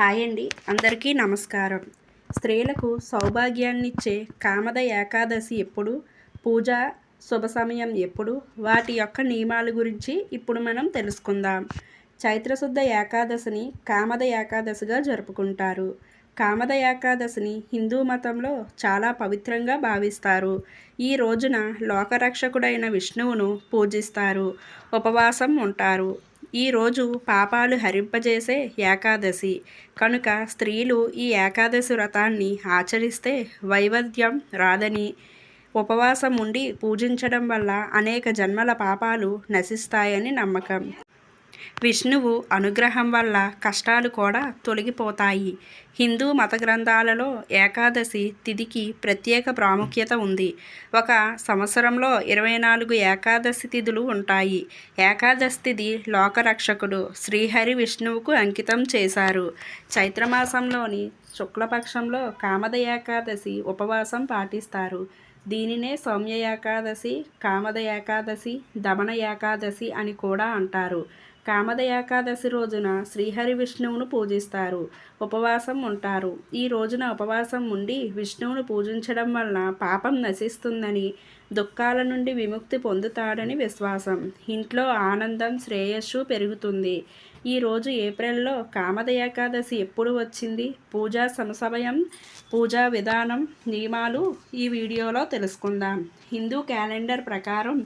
Hi అండి. అందరికీ నమస్కారం. స్త్రీలకు సౌభాగ్యాన్నిచ్చే కామద ఏకాదశి ఎప్పుడు? పూజ శుభ సమయం ఎప్పుడు? వాటి యొక్క నియమాల గురించి ఇప్పుడు మనం తెలుసుకుందాం. చైత్రశుద్ధ ఏకాదశిని కామద ఏకాదశిగా జరుపుకుంటారు. కామద ఏకాదశిని హిందూ మతంలో చాలా పవిత్రంగా భావిస్తారు. ఈ రోజున లోకరక్షకుడైన విష్ణువును పూజిస్తారు. ఉపవాసం ఉంటారు. ఈరోజు పాపాలు హరింపజేసే ఏకాదశి. కనుక స్త్రీలు ఈ ఏకాదశి వ్రతాన్ని ఆచరిస్తే వైవధ్యం రాదని. ఉపవాసం ఉండి పూజించడం వల్ల అనేక జన్మల పాపాలు నశిస్తాయని నమ్మకం. విష్ణువు అనుగ్రహం వల్ల కష్టాలు కూడా తొలగిపోతాయి. హిందూ మత గ్రంథాలలో ఏకాదశి తిథికి ప్రత్యేక ప్రాముఖ్యత ఉంది. ఒక సంవత్సరంలో ఇరవై నాలుగు ఏకాదశి తిథులు ఉంటాయి. ఏకాదశి తిథి లోకరక్షకుడు శ్రీహరి విష్ణువుకు అంకితం చేశారు. చైత్రమాసంలోని శుక్లపక్షంలో కామద ఏకాదశి ఉపవాసం పాటిస్తారు. దీనినే సౌమ్య ఏకాదశి కామద ఏకాదశి దమన ఏకాదశి అని కూడా అంటారు. కామద ఏకాదశి రోజున శ్రీహరి విష్ణువును పూజిస్తారు. ఉపవాసం ఉంటారు. ఈ రోజున ఉపవాసం ఉండి విష్ణువును పూజించడం వలన పాపం నశిస్తుందని దుఃఖాల నుండి విముక్తి పొందుతాడని విశ్వాసం. ఇంట్లో ఆనందం శ్రేయస్సు పెరుగుతుంది. ఈరోజు ఏప్రిల్లో కామద ఏకాదశి ఎప్పుడు వచ్చింది? పూజా సమసమయం పూజా విధానం నియమాలు ఈ వీడియోలో తెలుసుకుందాం. హిందూ క్యాలెండర్ ప్రకారం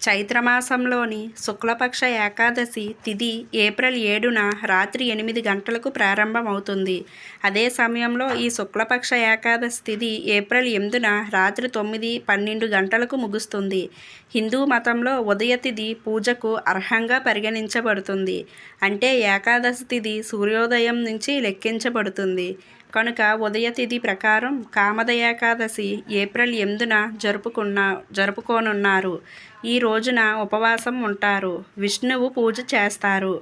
చైత్రమాసంలోని శుక్లపక్ష ఏకాదశి తిథి ఏప్రిల్ ఏడున రాత్రి ఎనిమిది గంటలకు ప్రారంభమవుతుంది. అదే సమయంలో ఈ శుక్లపక్ష ఏకాదశి తిథి ఏప్రిల్ ఎనిమిదిన రాత్రి తొమ్మిది పన్నెండు గంటలకు ముగుస్తుంది. హిందూ మతంలో ఉదయ తిథి పూజకు అర్హంగా పరిగణించబడుతుంది. అంటే ఏకాదశి తిథి సూర్యోదయం నుంచి లెక్కించబడుతుంది. కనుక ఉదయ తిథి ప్రకారం కామద ఏకాదశి ఏప్రిల్ ఎనిమిదిన జరుపుకున్న జరుపుకోనున్నారు. ఈ రోజున ఉపవాసం ఉంటారు. విష్ణువు పూజ చేస్తారు.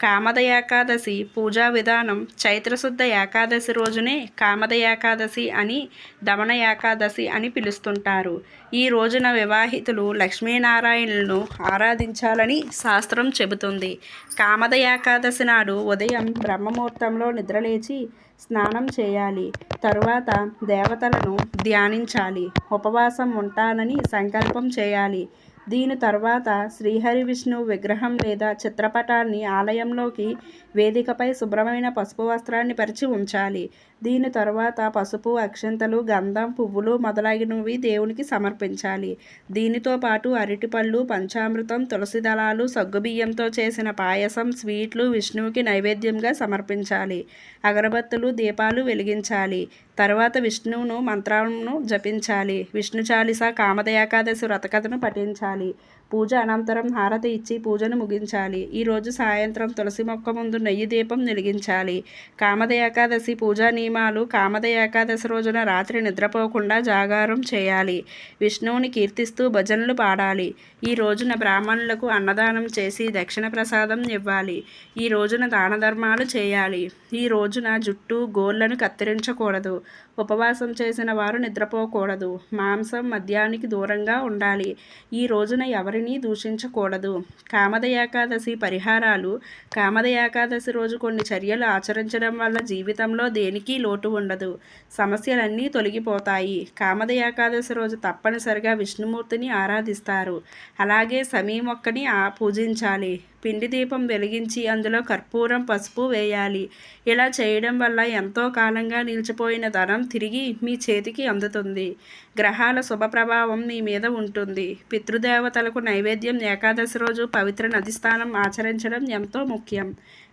కామద ఏకాదశి పూజా విధానం చైత్రశుద్ధ ఏకాదశి రోజునే కామద ఏకాదశి అని దమన ఏకాదశి అని పిలుస్తుంటారు. ఈ రోజున వివాహితులు లక్ష్మీనారాయణులను ఆరాధించాలని శాస్త్రం చెబుతుంది. కామద ఏకాదశి నాడు ఉదయం బ్రహ్మముహూర్తంలో నిద్రలేచి స్నానం చేయాలి. తరువాత దేవతలను ధ్యానించాలి. ఉపవాసం ఉంటానని సంకల్పం చేయాలి. దీని తర్వాత శ్రీహరి విష్ణు విగ్రహం లేదా చిత్రపటాన్ని ఆలయంలోకి వేదికపై శుభ్రమైన పసుపు వస్త్రాన్ని పరిచి ఉంచాలి. దీని తర్వాత పసుపు అక్షంతలు గంధం పువ్వులు మొదలైనవి దేవునికి సమర్పించాలి. దీనితో పాటు అరటిపళ్ళు పంచామృతం తులసి దళాలు సగ్గుబియ్యంతో చేసిన పాయసం స్వీట్లు విష్ణువుకి నైవేద్యంగా సమర్పించాలి. అగరబత్తులు దీపాలు వెలిగించాలి. తర్వాత విష్ణువును మంత్రాలను జపించాలి. విష్ణు చాలీస కామద ఏకాదశి వ్రతకథను పఠించాలి. పూజ అనంతరం హారతి ఇచ్చి పూజను ముగించాలి. ఈరోజు సాయంత్రం తులసి మొక్క ముందు నెయ్యి దీపం వెలిగించాలి. కామద ఏకాదశి పూజా నియమాలు కామద ఏకాదశి రోజున రాత్రి నిద్రపోకుండా జాగారం చేయాలి. విష్ణువుని కీర్తిస్తూ భజనలు పాడాలి. ఈ రోజున బ్రాహ్మణులకు అన్నదానం చేసి దక్షిణ ప్రసాదం ఇవ్వాలి. ఈ రోజున దాన ధర్మాలు చేయాలి. ఈ రోజున జుట్టు గోళ్ళను కత్తిరించకూడదు. ఉపవాసం చేసిన వారు నిద్రపోకూడదు. మాంసం మద్యానికి దూరంగా ఉండాలి. ఈ రోజున ఎవరి ఎవరినీ దూషించకూడదు. కామద ఏకాదశి పరిహారాలు కామద ఏకాదశి రోజు కొన్ని చర్యలు ఆచరించడం వల్ల జీవితంలో దేనికి లోటు ఉండదు. సమస్యలన్నీ తొలగిపోతాయి. కామద ఏకాదశి రోజు తప్పనిసరిగా విష్ణుమూర్తిని ఆరాధిస్తారు. అలాగే సమీ మొక్కని పూజించాలి. పిండి దీపం వెలిగించి అందులో కర్పూరం పసుపు వేయాలి. ఇలా చేయడం వల్ల ఎంతో కాలంగా నిలిచిపోయిన ధనం తిరిగి మీ చేతికి అందుతుంది. గ్రహాల శుభ ప్రభావం మీ మీద ఉంటుంది. పితృదేవతలకు నైవేద్యం ఏకాదశి రోజు పవిత్ర నది స్నానం ఆచరించడం ఎంతో ముఖ్యం.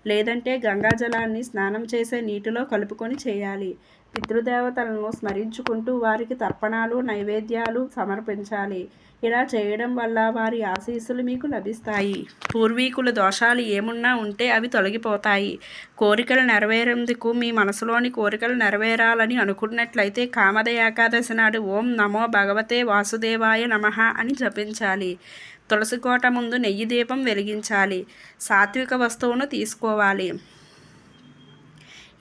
లేదంటే గంగాజలాన్ని స్నానం చేసే నీటిలో కలుపుకొని చేయాలి. పితృదేవతలను స్మరించుకుంటూ వారికి తర్పణాలు నైవేద్యాలు సమర్పించాలి. ఇలా చేయడం వల్ల వారి ఆశీస్సులు మీకు లభిస్తాయి. పూర్వీకుల దోషాలు ఏమున్నా ఉంటే అవి తొలగిపోతాయి. కోరికలు నెరవేరేందుకు మీ మనసులోని కోరికలు నెరవేరాలని అనుకున్నట్లయితే కామద ఏకాదశి నాడు ఓం నమో భగవతే వాసుదేవాయ నమ అని జపించాలి. తులసి కోట ముందు నెయ్యి దీపం వెలిగించాలి. సాత్విక వస్తువును తీసుకోవాలి.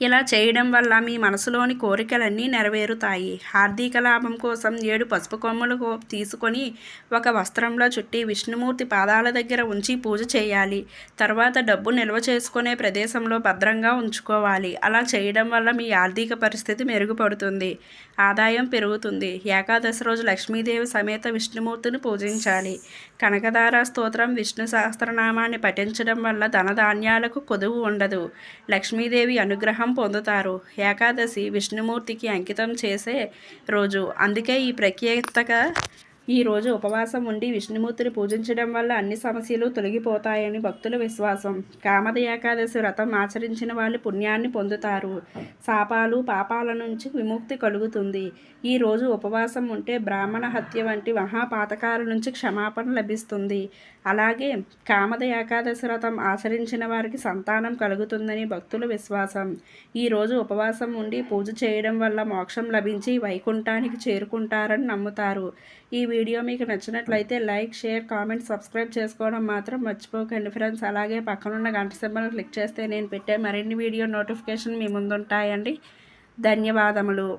ఇలా చేయడం వల్ల మీ మనసులోని కోరికలన్నీ నెరవేరుతాయి. ఆర్థిక లాభం కోసం ఏడు పసుపు కొమ్ములు తీసుకొని ఒక వస్త్రంలో చుట్టి విష్ణుమూర్తి పాదాల దగ్గర ఉంచి పూజ చేయాలి. తర్వాత డబ్బు నిల్వ చేసుకునే ప్రదేశంలో భద్రంగా ఉంచుకోవాలి. అలా చేయడం వల్ల మీ ఆర్థిక పరిస్థితి మెరుగుపడుతుంది. ఆదాయం పెరుగుతుంది. ఏకాదశి రోజు లక్ష్మీదేవి సమేత విష్ణుమూర్తిని పూజించాలి. కనకదార స్తోత్రం విష్ణు సహస్రనామాన్ని పఠించడం వల్ల ధనధాన్యాలకు కొదువు ఉండదు. లక్ష్మీదేవి అనుగ్రహం పొందుతారు. ఏకాదశి విష్ణుమూర్తికి అంకితం చేసే రోజు. అందుకే ఈ ప్రత్యేకతగా ఈ రోజు ఉపవాసం ఉండి విష్ణుమూర్తిని పూజించడం వల్ల అన్ని సమస్యలు తొలగిపోతాయని భక్తుల విశ్వాసం. కామద ఏకాదశి వ్రతం ఆచరించిన వాళ్ళు పుణ్యాన్ని పొందుతారు. శాపాలు పాపాల నుంచి విముక్తి కలుగుతుంది. ఈ రోజు ఉపవాసం ఉంటే బ్రాహ్మణ హత్య వంటి మహాపాతకాల నుంచి క్షమాపణ లభిస్తుంది. అలాగే కామద ఏకాదశి వ్రతం ఆచరించిన వారికి సంతానం కలుగుతుందని భక్తుల విశ్వాసం. ఈ రోజు ఉపవాసం ఉండి పూజ చేయడం వల్ల మోక్షం లభించి వైకుంఠానికి చేరుకుంటారని నమ్ముతారు. ఈ వీడియో మీకు నచ్చినట్లయితే లైక్ షేర్ కామెంట్ సబ్స్క్రైబ్ చేసుకోవడం మాత్రం మర్చిపోకండి ఫ్రెండ్స్. అలాగే పక్కనున్న గంట సింబల్ క్లిక్ చేస్తే నేను పెట్టే మరిన్ని వీడియో నోటిఫికేషన్ మీ ముందుంటాయండి. ధన్యవాదములు.